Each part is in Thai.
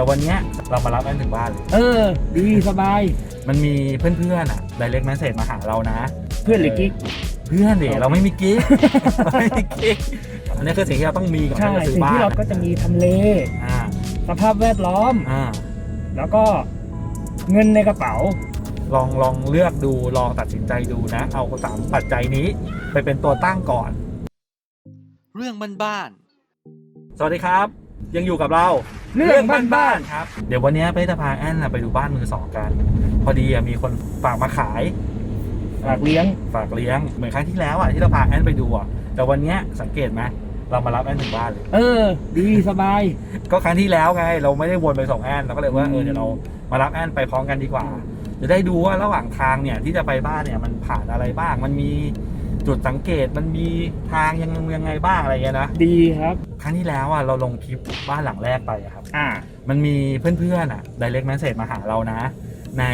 แต่วันเนี้ยเรามารับแอนถึงบ้านเลยเออ ดีสบาย มันมีเพื่อนๆอะ direct message มาหาเรานะ เพื่อนหรือกิ๊ก เพื่อนเดี๋เราไม่มีกิ๊กเราไม่มีกิ๊กอันนี้คือสิ่งที่เราต้องมีก่อนใช่ ที่จะซื้อสิ่งบ้านที่เราก็จะมีทำเล อ่าสภาพแวดล้อม อ่า แล้วก็เงินในกระเป๋า ลองลองเลือกดูลองตัดสินใจดูนะ เอาสามปัจจัยนี้ไปเป็นตัวตั้งก่อน เรื่องบ้านสวัสดีครับ ยังอยู่กับเราเรื่องบ้านๆครับ เดี๋ยววันนี้เป้จะพาแอนน่ะไปดูบ้านมือสองกัน พอดีอะมีคนฝากมาขายๆฝากเลี้ยง ฝากเลี้ยง เหมือนครั้งที่แล้วอะที่เราพาแอนไปดูอะแต่วันเนี้ยสังเกตไหมเรามารับแอนถึงบ้านเลย เออ ดีสบาย ก็ครั้งที่แล้วไง เราไม่ได้วนไปส่งแอนเราก็เลยว่าอืมเออเดี๋ยวเรามารับแอนไปพร้อมกันดีกว่าจะได้ดูว่าระหว่างทางเนี่ยที่จะไปบ้านเนี่ยมันผ่านอะไรบ้างมันมี จุดสังเกตมันมีทางยังยังไงบ้างอะไรเงี้ยนะดีครับ ครั้งที่แล้วอะเราลงคลิปบ้านหลังแรกไปอะครับ อ่า มันมีเพื่อนๆอะ direct message มาหาเรานะ ใน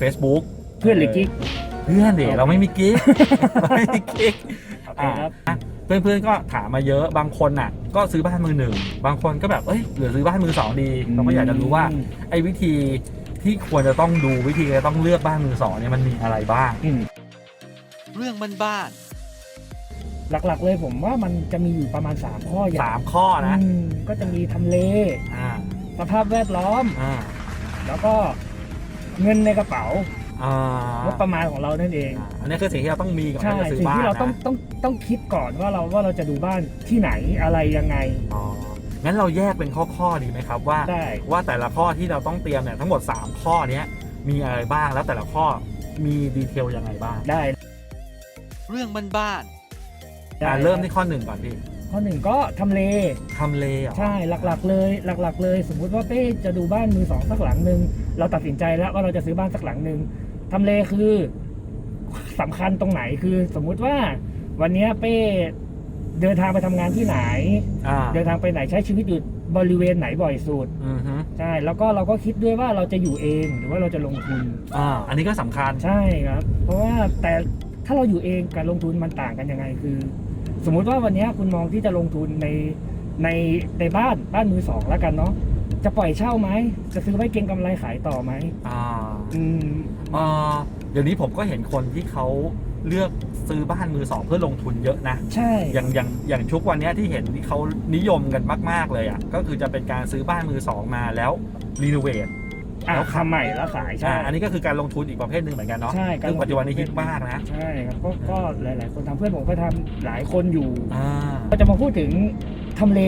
Facebook เพื่อนหรือกิ๊กเพื่อนเดี๋เราไม่มีกิ๊กเราไม่มีกิ๊กโอเคครับอะเพื่อนๆก็ถามมาเยอะบางคนอะ ก็ซื้อบ้านมือหนึ่งบางคนก็แบบเอ้ยหรือซื้อบ้านมือสองดีเราก็อยากจะรู้ว่าไอ้วิธีที่ควรจะต้องดูวิธีจะต้องเลือกบ้านมือสองเนี่ยมันมีอะไรบ้างอืมๆเรื่องบ้าน หลักๆ เลยผมว่ามันจะมีอยู่ประมาณ 3 ข้ออย่าสางมข้อนะอืมก็จะมีทำเลอ่าสภาพแวดล้อม อ่าแล้วก็เงินในกระเป๋าอ่างบประมาณของเรานั่นเอง อ่าอันนี้คือสิ่งที่เราต้องมีก่อนใช่ที่จะซื้อสิ่งบ้านที่เราต้องนะต้องต้องคิดก่อนว่าเราว่าเราจะดูบ้านที่ไหนอะไรยังไงอ๋องั้นเราแยกเป็นข้อๆดีไหมครับว่า ได้ ว่าแต่ละข้อที่เราต้องเตรียมเนี่ยทั้งหมด 3 ข้อเนี้ยมีอะไรบ้างแล้วแต่ละข้อมีดีเทลยังไงบ้าง ได้ๆเรื่องบ้านได้ อ่าเริ่มที่ข้อหนึ่งก่อนพี่ข้อหนึ่งก็ทำเล ทำเลเหรอใช่หลักๆเลยหลัก ๆ เลย สมมุติว่าเป้จะดูบ้านมือสองสักหลังหนึ่งเราตัดสินใจแล้วว่าเราจะซื้อบ้านสักหลังหนึ่งทำเลคือสำคัญตรงไหนคือสมมุติว่า วันเนี้ยเป้เดินทางไปทำงานที่ไหน อ่าเดินทางไปไหนใช้ชีวิตอยู่บริเวณไหนบ่อยสุดอือฮึใช่แล้วก็เราก็คิดด้วยว่าเราจะอยู่เองหรือว่าเราจะลงทุน อ่าอันนี้ก็สำคัญ ใช่ครับ เพราะว่าแต่ ถ้าเราอยู่เองกับลงทุนมันต่างกันยังไงคือ สมมุติว่าวันเนี้ยคุณมองที่จะลงทุนในในในบ้านบ้านมือสองแล้วกันเนาะจะปล่อยเช่าไหมจะซื้อไว้เก็งกำไรขายต่อไหมอ่าอืมอ่าเดี๋ยวนี้ผมก็เห็นคนที่เขาเลือกซื้อบ้านมือสองเพื่อลงทุนเยอะนะ ใช่ อย่างอย่างอย่างชุกวันเนี้ยที่เห็นที่เขานิยมกันมาก ๆ เลยอะ ก็คือจะเป็นการซื้อบ้านมือสองมาแล้วรีโนเวท อะแล้วขายทำใหม่แล้วขายใช่ อ่าอันนี้ก็คือการลงทุนอีกประเภทหนึ่งเหมือนกันเนาะใช่การซึ่งปัจจุบันนี้ฮิตมากนะใช่ครับก็ก็หลาย ๆ คนทำเพื่อนผมก็ทำหลายคนอยู่ อ่าก็จะมาพูดถึงทำเล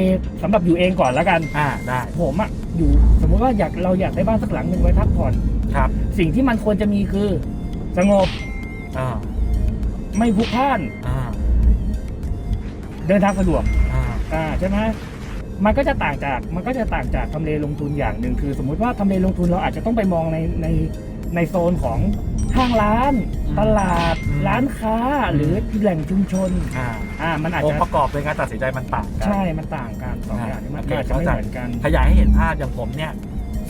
สำหรับอยู่เองก่อนแล้วกัน อ่าได้ผมอะอยู่สมมุติว่าอยากเราอยากได้บ้านสักหลังหนึ่งไว้พักผ่อน ครับสิ่งที่มันควรจะมีคือ สงบอ่าไม่พลุกพล่านอ่าเดินทางสะดวกอ่าอ่าใช่ไหม มันก็จะต่างจากมันก็จะต่างจากทำเลลงทุนอย่างหนึ่งคือ สมมุติว่าทำเลลงทุนเราอาจจะต้องไปมองในในในโซนของห้างร้าน ตลาดร้านค้าหรือแหล่งชุมชนอ่าอ่ามันอาจองจะค์ประกอบในการตัดสินใจมันต่างกัน ใช่มันต่างกันสองอย่างนี้มันโอเคอาจจะไม่เข้าใจ เหมือนกัน ขยายให้เห็นภาพอย่างผมเนี่ย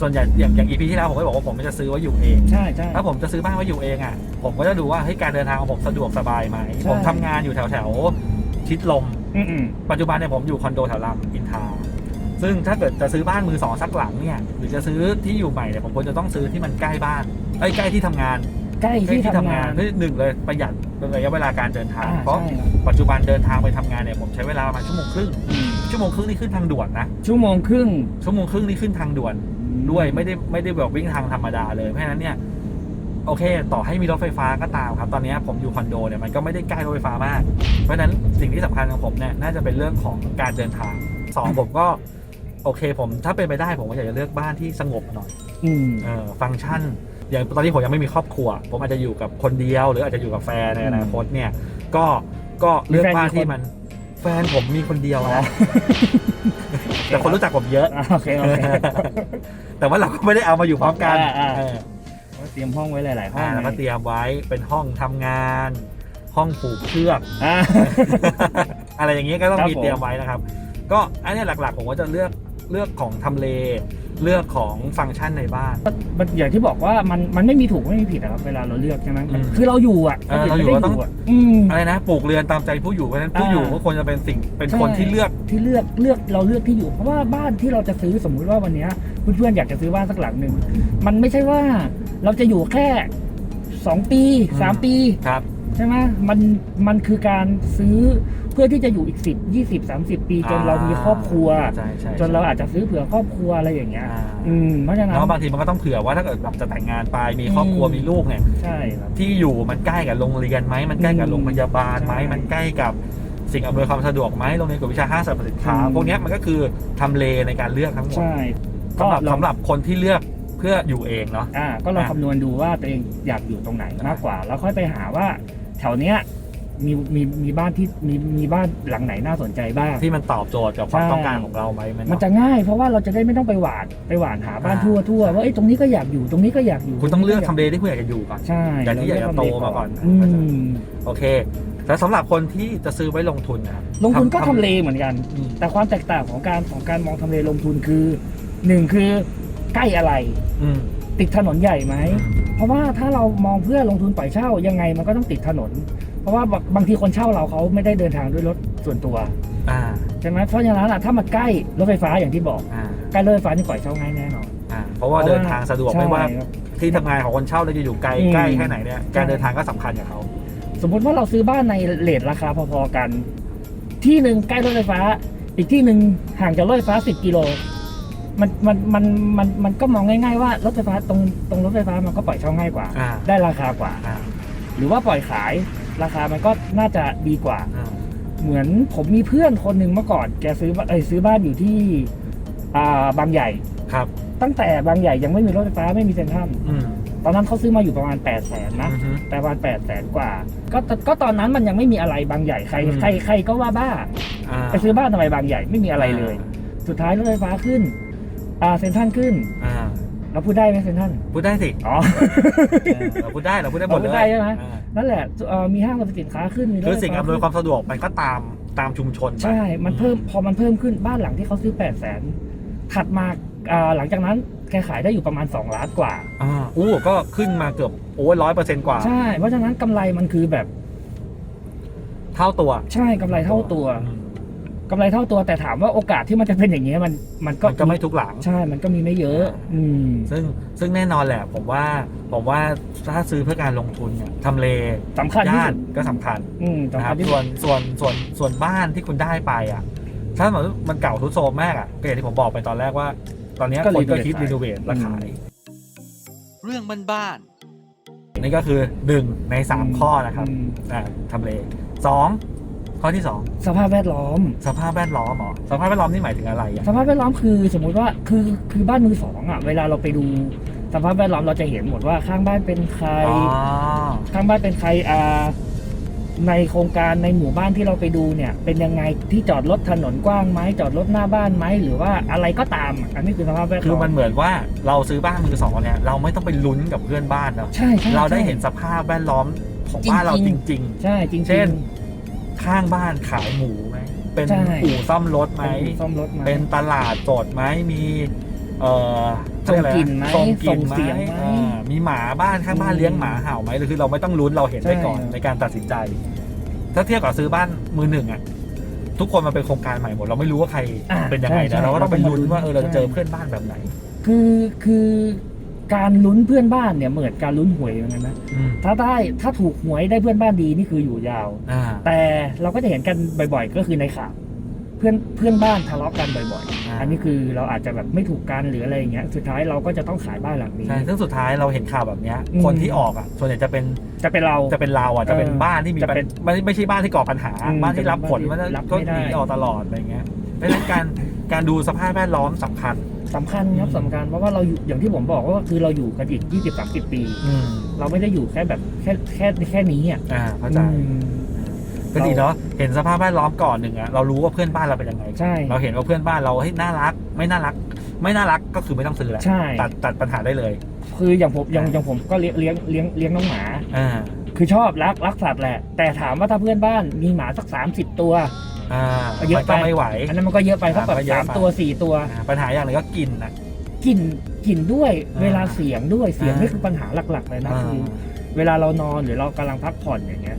ส่วนใหญ่อย่างอย่างอีพีที่แล้วผมก็บอกว่าผมจะซื้อไว้อยู่เอง ใช่ใช่ ถ้าผมจะซื้อบ้านไว้อยู่เองอะ ผมก็จะดูว่าเฮ้ยการเดินทางของผมสะดวกสบายไหม ใช่ ผมทำงานอยู่แถวแถวๆชิดลม อืมอืมปัจจุบันเนี่ยผมอยู่คอนโดแถวรามอินทราซึ่งถ้าเกิดจะซื้อบ้านมือสองสักหลังเนี่ยหรือจะซื้อที่อยู่ใหม่เนี่ยผมควรจะต้องซื้อที่มันใกล้บ้านเอ้ยใกล้ที่ทำงานใกล้ใกล้ที่ที่ทำทำงางานนเพื่อหนึ่งเลยประหยัดเป็นระยะเวลาการเดินทางอ่าเพราะใช่ครับปัจจุบันเดินทางไปทำงานเนี่ยผมใช้เวลาประมาณชั่วโมงครึ่งอืมชั่วโมงครึ่งนี่ขึ้นทางด่วนนะชั่วโมงครึ่งชั่วโมงครึ่งนี่ขึ้นทางด่วนด้วยไม่ได้ไม่ได้แบบวิ่งทางธรรมดาเลยเพราะฉะนั้นเนี่ย โอเค ต่อให้มีรถไฟฟ้าก็ตามครับ ตอนนี้ผมอยู่คอนโดเนี่ยมันก็ไม่ได้ใกล้รถไฟฟ้ามาก เพราะฉะนั้นสิ่งที่สำคัญของผมเนี่ยน่าจะเป็นเรื่องของการเดินทางสองผมก็โอเค ผมถ้าเป็นไปได้ผมก็อยากจะเลือกบ้านที่สงบหน่อยอืมเออฟังก์ชันอย่างตอนนี้ผมยังไม่มีครอบครัว ผมอาจจะอยู่กับคนเดียว หรืออาจจะอยู่กับแฟนในอนาคตเนี่ย ก็ก็เลือกบ้านที่มันแฟนผมมีคนเดียวนะแต่คนรู้จักผมเยอะอ่าโอเคโอเคแต่ว่าเราก็ไม่ได้เอามาอยู่พร้อมกันอ่าอ่า เออเตรียมห้องไว้หลาย ๆ ห้ออ่างแล้วก็เตรียมไว้เป็นห้องทำงาน ห้องผูกเชือก อ่า อะไรอย่างเงี้ยก็ต้องครับมีผม เตรียมไว้นะครับ ก็อันเนี้ยหลักๆผมก็จะเลือกเลือกของทำเล เลือกของฟังก์ชันในบ้าน มันอย่างที่บอกว่ามันมันไม่มีถูกไม่มีผิดอะครับเวลาเราเลือกใช่ไหมมันอืมคือเราอยู่อะเออเราอยู่ก็ต้องะอืม อะไรนะปลูกเรือนตามใจผู้อยู่เพราะฉะนั้นผู้อยู่อ่าก็ควรจะเป็นสิ่งเป็นคนใช่ที่เลือก ที่เลือกเลือกเราเลือกที่อยู่เพราะว่าบ้านที่เราจะซื้อสมมุติว่าวันเนี้ยเพื่อนๆอยากจะซื้อบ้านสักหลังหนึ่งมันไม่ใช่ว่า เราจะอยู่แค่สองปีสามปีครับใช่ไหมมันมันคือการซื้อเพื่อที่จะอยู่อีกสิบยี่สิบสามสิบปี จนอ่าเรามีครอบครัว ใช่ใช่จนเราอาจจะซื้อเผื่อครอบครัวอะไรอย่างเงี้ย อ่าอืมเพราะฉะนั้น แล้วบางทีมันก็ต้องเผื่อว่าถ้าเกิดแบบจะแต่งงานไปมีครอบครัวอืม มีลูกเนี่ย ใช่ครับ ที่อยู่มันใกล้กับโรงเรียนไหมมันใกล้กับอืมโรงพยาบาลไหมใช่มันใกล้กับสิ่งอำนวยความสะดวกไหมโรงเรียนกวดวิชาห้างสรรพสินค้าอืม พวกเนี้ยมันก็คือทำเลในการเลือกทั้งหมดใช่สำหรับลองสำหรับคนที่เลือก เพื่ออยู่เองเนาะ อ่าก็ลองอะ คำนวณดูว่าตัวเองอยากอยู่ตรงไหนอะมากกว่า แล้วค่อยไปหาว่าแถวเนี้ยมีมีมีบ้านที่มีมีบ้านหลังไหนน่าสนใจบ้าง ที่มันตอบโจทย์กับความใช่ ต้องการของเราไหมมันมันจะง่ายเพราะว่าเราจะได้ไม่ต้องไปหวานไปหวานหาบ้านอ่า ทั่วทั่วว่าเอ้ยตรงนี้ก็อยากอยู่ตรงนี้ก็อยากอยู่คุณต้องเลือกทำเลที่คุณอยากจะอยู่ก่อน ใช่อย่างที่อยากจะโตมาก่อน อืมโอเค แล้วสำหรับคนที่จะซื้อไว้ลงทุนนะครับลงทุนก็ทำเลเหมือนกัน อืมแต่ความแตกต่างของการของการมองทำเลลงทุนคือหนึ่งคือ ใกล้อะไร อืม ติดถนนใหญ่ไหม เพราะว่าถ้าเรามองเพื่อลงทุนปล่อยเช่ายังไงมันก็ต้องติดถนน เพราะว่าบางบางทีคนเช่าเราเขาไม่ได้เดินทางด้วยรถส่วนตัวอ่า ใช่ไหมเพราะฉะนั้นอะถ้ามันใกล้รถไฟฟ้าอย่างที่บอกอ่า ใกล้รถไฟฟ้านี่ปล่อยเช่าง่ายแน่นอน อ่า เพราะว่าเดินทางสะดวกไม่ว่า ใช่ครับ ที่ทำงานของคนเช่าเราจะอยู่ไกลอืม ใกล้แค่ไหนเนี่ยการใช่เดินทางก็สำคัญกับเขา สมมติว่าเราซื้อบ้านในเลทราคาพอๆกัน ที่หนึ่งใกล้รถไฟฟ้า อีกที่หนึ่งห่างจากรถไฟฟ้า 10 กิโล มันมันมันมันมันก็มองง่ายๆว่ารถไฟฟ้าตรงตรงรถไฟฟ้ามันก็ปล่อยเช่าง่ายกว่า อ่า ได้ราคากว่า อ่าหรือว่าปล่อยขายราคามันก็น่าจะดีกว่า อ่าเหมือนผมมีเพื่อนคนหนึ่งเมื่อก่อนแกซื้อบ้านเอ้ยซื้อบ้านอยู่ที่อ่าบางใหญ่ ครับตั้งแต่บางใหญ่ยังไม่มีรถไฟฟ้าไม่มีเซ็นทรัลอืมตอนนั้นเขาซื้อมาอยู่ประมาณ8ปดแสนนะ อือฮึ แต่ประมาณแปดแสนกว่า ก็ตก็ตอนนั้นมันยังไม่มีอะไรบางใหญ่ใครอืม ใครใครก็ว่าบ้าอ่าไปซื้อบ้านทำไมบางใหญ่ไม่มีอะไรเลย สุดท้ายรถไฟฟ้าขึ้น อ่าเซ็นทรัลขึ้น อ่าเราพูดได้ไหมเซ็นทรัลพูดได้สิอ๋อเออเราพูดได้เราพูดได้หมดเลยเราพูดได้ใช่ไหม อ่านั่นแหละเอ่อมีห้างสรรพสินค้าขึ้นมีรถคือไฟสิ่งฟ้าอำนวยขึ้นความสะดวกมันก็ตามตามชุมชนไปใช่ มันเพิ่มพอมันเพิ่มขึ้นบ้านหลังที่เขาซื้อ8ปดแสนถัดมาอ่าหลังจากนั้นแกขายได้อยู่ประมาณ 2 ล้านกว่า อ่าอู้ก็ขึ้นมาเกือบโอ้ร้อยเปอร์เซ็นต์กว่า ใช่ เพราะฉะนั้นกำไรมันคือแบบเท่าตัวใช่กำไรเท่าตัว อืม กำไรเท่าตัวแต่ถามว่าโอกาสที่มันจะเป็นอย่างนี้ยมันมันก็มันก็ไม่ทุกหลัง ใช่ มันก็มีไม่เยอะ อืม ซึ่งซึ่งแน่นอนแหละ ผมว่าผมว่าถ้าซื้อเพื่อการลงทุนเนี่ยทำเลสำคัญที่ย่าสุนดก็สำคัญอืมนะสำคคัรัญบที่ส่สุวดนส่วนส่วนส่วนบ้านที่คุณได้ไปอะ ถ้าเหมือนมันเก่าทุดโทรมมากอะก็อย่างที่ผมบอกไปตอนแรกว่า ตอนเนี้ยก็คนก็ renovate คิดขายรีโนเวทและอืมขาย เรื่องบ้านนี่ก็คือหนึ่งในสามอืมข้อนะครับ อืมอ่าทำเลสอง ข้อที่สองสภาพแวดล้อม สภาพแวดล้อมเหรอสภาพแวดล้อมนี่หมายถึงอะไรอะสภาพแวดล้อมคือสมมุติว่าคือคือบ้านมือสองอะเวลาเราไปดูสภาพแวดล้อมเราจะเห็นหมดว่าข้างบ้านเป็นใคร อ๋อข้างบ้านเป็นใครอ่าในโครงการในหมู่บ้านที่เราไปดูเนี่ย เป็นยังไงที่จอดรถถนนกว้างไหมจอดรถหน้าบ้านไหมหรือว่าอะไรก็ตามอะอันนี้คือสภาพแวดคือล้อมมันเหมือนว่าเราซื้อบ้านมือสองเนี่ยเราไม่ต้องไปลุ้นกับเพื่อนบ้านแล้วใช่ใช่เราได้ใช่เห็นสภาพแวดล้อมของบ้านเราจจริงริง ใช่จริงเช่น ข้างบ้านขายหมูไหมเป็นใช่ อู่ซ่อมรถๆไหม เป็นซ่อมรถไหม เป็นตลาดสดไหมมี เอ่อส่งกลิ่นไหมส่งกลิ่นไหมส่งเสียงไหมอ่ามีหมาบ้านข้างบ้านอืมเลี้ยงหมาเห่าไหมหรือคือเราไม่ต้องลุ้นเราเห็นใช่ได้ก่อนในการตัดสินใจ ถ้าเทียบกับซื้อบ้านมือหนึ่งอะ ทุกคนมันเป็นโครงการใหม่หมด เราไม่รู้ว่าใครอ่าเป็นยังไงใช่นะเราก็ต้องไปเราต้องลุ้นว่าเออเราจะใช่เจอเพื่อนบ้านแบบไหน คือคือ การลุ้นเพื่อนบ้านเนี่ยเหมือนการลุ้นหวยเหมือนกันนะอืมถ้าได้ถ้าถูกหวยได้เพื่อนบ้านดีนี่คืออยู่ยาว อ่าแต่เราก็จะเห็นกันบ่อยๆ ก็คือในข่าวเพื่อนเพื่อนบ้านทะเลาะกันบ่อยอ่าๆ อันนี้คือเราอาจจะแบบไม่ถูกกันหรืออะไรอย่างเงี้ยสุดท้ายเราก็จะต้องขายบ้านหลังนี้ ใช่ซึ่งสุดท้ายเราเห็นข่าวแบบเนี้ย อืม คนที่ออกอะ ส่วนใหญ่จะเป็น จะเป็นเรา จะเป็นเราอะ จะเป็นเออบ้านที่มีจะปัญเป็นไม่ไม่ใช่บ้านที่ก่อปัญหา อืมบ้านที่รับผลจะเป็มันนบ้านที่รับก็ไม่ได้ หนีออกตลอดอะไรเงี้ยเพราะฉะนั้นการการดูสภาพแวดล้อมสำคัญ สำคัญครับอืมสำคัญเพราะว่าเราอยู่อย่างที่ผมบอกว่าคือเราอยู่กันอีก20 30ปี อืมเราไม่ได้อยู่แค่แบบแค่แค่แค่นี้อะอ่าเข้าใจอืม ก็ดีเนาะเห็นสภาพแวดล้อมก่อนหนึ่งอะเรารู้ว่าเพื่อนบ้านเราเป็นยังไงใช่เราเห็นว่าเพื่อนบ้านเราเฮ้ยน่ารัก ไม่น่ารัก ไม่น่ารักก็คือไม่ต้องซื้อแล้วใช่ ตัดตัดปัญหาได้เลยคืออย่างผมอย่างอย่างผมก็เลี้ยงเลี้ยงเลี้ยงเลี้ยงน้องหมา อ่าคือชอบรักรักสัตว์แหละ แต่ถามว่าถ้าเพื่อนบ้านมีหมาสัก30ตัว อ่าเยอะมันก็ไปไม่ไหว อันนั้นมันก็เยอะไปสักแบบอ่าก็เยอะสามไป ตัวสี่ตัวอ่าปัญหาอย่างหนึงก็กินนะกิกลิ่นกลิ่นด้วยอ่าเวลาเสียงด้วยเสียงอ่านี่คือปัญหาหลัก ๆ เลยนะอ่าคือเวลาเรานอนหรือเรากำลังพักผ่อนอย่างเงี้ย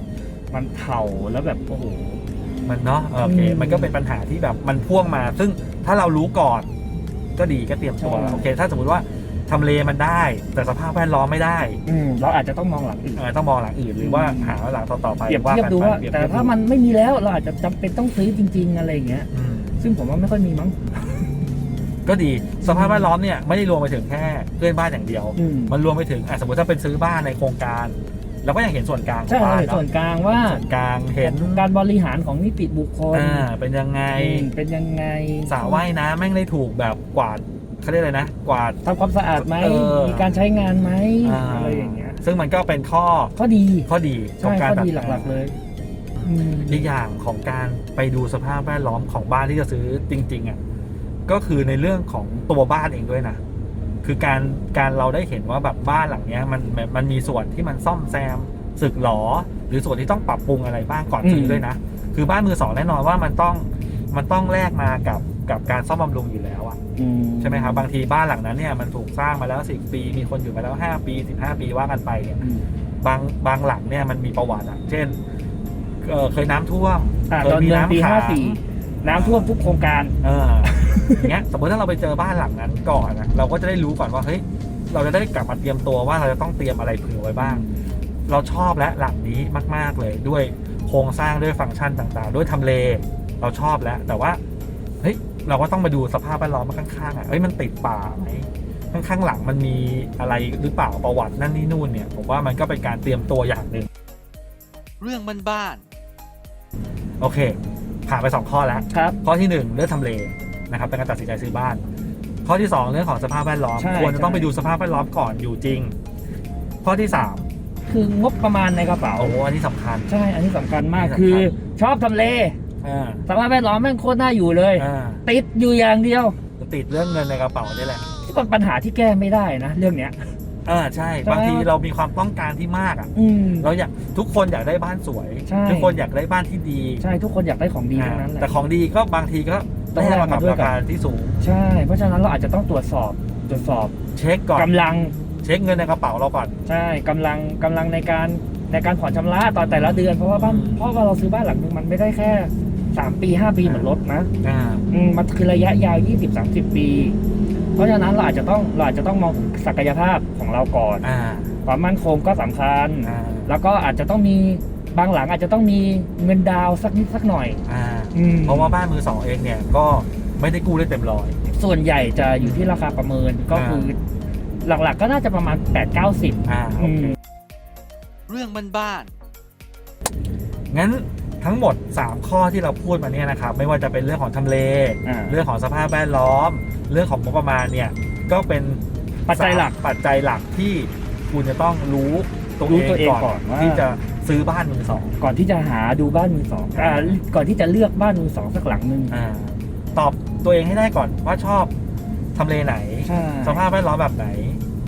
มันเห่าแล้วแบบโอ้โห มันเนาะโอเค อืมมันก็เป็นปัญหาที่แบบมันพ่วงมา ซึ่งถ้าเรารู้ก่อน ก็ดีก็เตรียมตัวใช่ โอเค ถ้าสมมติว่า ทำเลมันได้ แต่สภาพแวดล้อมไม่ได้อืมเราอาจจะต้องมองหลังอื่นเออต้องมองหลังอื่นหรือว่าหาหลังต่อๆไปเปรียบว่าเทียบกันดูไปว่า เปรียบแต่เทียบถ้าดูมันไม่มีแล้วเราอาจจะจำเป็นต้องซื้อจริง ๆ อะไรอย่างเงี้ย อืม ซึ่งผมว่าไม่ค่อยมีมั้ง ก็ดีสภาพแวดล้อมเนี่ยไม่ได้รวมไปถึงแค่เพื่อนบ้านอย่างเดียว อืม มันรวมไปถึงอะสมมติถ้าเป็นซื้อบ้านในโครงการเราก็ยังเห็นส่วนกลางขอใช่งเราบ้านเห็นเนาะส่วนกลางว่า ส่วนกลางเห็นการบริหารของนิติบุคคลอ่าเป็นยังไงอืมเป็นยังไงสระว่ายน้ำแม่งได้ถูกแบบกวาด เขาเรียกอะไรนะ กวาด ทำความสะอาดไหม เออ มีการใช้งานไหมอ่าอะไรอย่างเงี้ย ซึ่งมันก็เป็นข้อข้อดี ข้อดีขใช่องการข้อดีแบบหลักๆเลยอืมอีกอย่างของการไปดูสภาพแวดล้อมของบ้านที่จะซื้อจริง ๆอะก็คือในเรื่องของตัวบ้านเองด้วยนะ คือการการเราได้เห็นว่าแบบบ้านหลังเนี้ยมันมันมันมีส่วนที่มันซ่อมแซมสึกหรอ หรือส่วนที่ต้องปรับปรุงอะไรบ้างก่อนซื้อด้วยนะ คือบ้านมือสองแน่นอนว่ามันต้องมันต้องแลกมากับ กับการซ่อมบำรุงอยู่แล้วอะอืมใช่ไหมครับบางทีบ้านหลังนั้นเนี่ยมันถูกสร้างมาแล้วสิปี มีคนอยู่มาแล้ว5ปี15ปีว่ากันไปเนี่ยอืมบางบางหลังเนี่ยมันมีประวัติอะเช่นเอ่อเคยน้ำท่วมอ่าเคตยอนมีเมืองปีน้ำขัห้างสี่น้ำท่วมทุกโครงการเอออย่างเงี้ยสมมติถ้าเราไปเจอบ้านหลังนั้นก่อนนะเราก็จะได้รู้ก่อนว่าเฮ้ยเราจะได้กลับมาเตรียมตัวว่าเราจะต้องเตรียมอะไรเผื่อไว้บ้าง เราชอบและหลังนี้มาก ๆเลยด้วยโครงสร้างด้วยฟังก์ชันต่าง ๆ ด้วยทำเล เราชอบแล้ว แต่ว่าเฮ้ย เราก็ต้องมาดูสภาพแวดล้อมข้างๆอะเฮ้ยมันติดป่าไหมข้างๆหลังมันมีอะไรหรือเปล่าประวัตินั่นนี่นู่นเนี่ย ผมว่ามันก็เป็นการเตรียมตัวอย่างหนึ่งเรื่องบ้านโอเค ผ่านไปสองข้อแล้วครับ ข้อที่หนึ่งเรื่องทำเลนะครับเป็นการตัดสินใจซื้อบ้าน ข้อที่สองเรื่องของสภาพแวดล้อม ใช่ควรจะต้องใช่ ไปดูสภาพแวดล้อมก่อนอยู่จริง ข้อที่สามคืองบประมาณในกระเป๋าโอ้โหอันนี้สำคัญ ใช่ อันนี้สำคัญมากอันนี้สำคัญ คือชอบทำเล อ่าสภาพแวดล้อมแม่งโคตรน่าอยู่เลย อ่าติดอยู่อย่างเดียวติดเรื่องเงินในกระเป๋านี่แหละ ที่เป็นปัญหาที่แก้ไม่ได้นะ เรื่องเนี้ย อ่าใช่บางทีเรามีความต้องการที่มากอะ อืม เราอยากทุกคนอยากได้บ้านสวย ใช่ ทุกคนอยากได้บ้านที่ดีใช่ทุกคนอยากได้ของดีทั้งนั้นแหแต่ละของดีก็บางทีก็ต้องแลกแลกมากับมาด้วยรากับคาที่สูง ใช่ เพราะฉะนั้นเราอาจจะต้องตรวจสอบตรวจสอบเช็คก่อน กำลังเช็คเงินในกระเป๋าเราก่อน ใช่กำลังกำลังในการในการผ่อนชำระตอนแต่ละเดือนเพราะว่าบ้านอืม เพราะว่าเราซื้อบ้านหลังนึงมันไม่ได้แค่ สามปีห้าปีเหมือนรถนะอ่าอืมมันคือระยะยาว20 30ปี เพราะฉะนั้นเราอาจจะต้องเราอาจจะต้องมองศักยภาพของเราก่อนอ่าความมั่นคงก็สำคัญอ่าแล้วก็อาจจะต้องมีบางหลังอาจจะต้องมีเงินดาวน์สักนิดสักหน่อยอ่าอืมเพราะว่าบ้านมือสองเองเนี่ยก็ไม่ได้กู้ได้เต็มร้อย ส่วนใหญ่จะอยู่ที่ราคาประเมินก็อ่าคือหลักๆก็น่าจะประมาณ8 9 0อ่าโออืเคมๆเรื่องบ้านงั้น ทั้งหมด 3 ข้อที่เราพูดมาเนี่ยนะครับไม่ว่าจะเป็นเรื่องของทำเล อ่า เรื่องของสภาพแวดล้อม เรื่องของงบประมาณเนี่ยก็เป็นปัจจัยหลัก สามปัจจัยหลักที่คุณจะต้องรู้ตัวรู้เองตัวเองก่อนก่อนว่า ที่จะซื้อบ้านมือสอง ก่อนที่จะหาดูบ้านมือสองอ่าก่อนที่จะเลือกบ้านมือสองสักหลังหนึ่งอ่าตอบตัวเองให้ได้ก่อนว่าชอบทำเลไหน ใช่สภาพแวดล้อมแบบไหน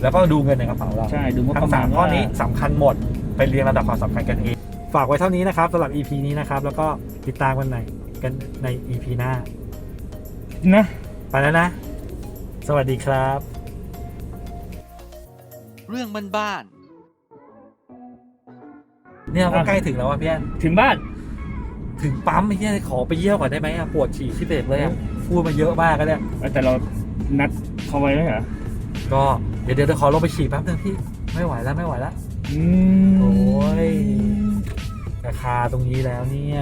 แล้วก็ดูเงินในกระเป๋าเราใช่ดูงบทั้ประงมาสาณมข้อว่านี้สำคัญหมดไปเรียงลำดับความสำคัญกันเอง ฝากไว้เท่านี้นะครับสำหรับ EP นี้นะครับ แล้วก็ติดตามกันในกันใน EP หน้า นะไปแล้วนะ สวัสดีครับๆเรื่องบ้านๆเนี่ยก็ใกล้ถึงแล้วว่ะพี่แอนถึงบ้าน ถึงปั๊มไอ้เนี่ยขอไปเยี่ยวก่อนได้ไหมอะปวดฉี่ที่เบรกเลยอะพูดมาเยอะมากก็เนี่ยแต่เรานัดเขาไว้ไหมเหรอ ก็เดี๋ยวเดี๋ยวเดี๋ยวขอลงไปฉี่แป๊บนึงพี่ไม่ไหวแล้วไม่ไหวแล้ว อืมโอ้ยราคาตรงนี้แล้วเนี่ย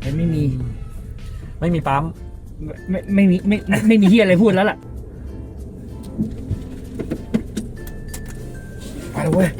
ไม่ไม่มี ไม่มีปั๊ม ไม่ไม่มีไม่ไม่ไม่มีที่อะไรพูดแล้วล่ะ ไปเลยเว้ย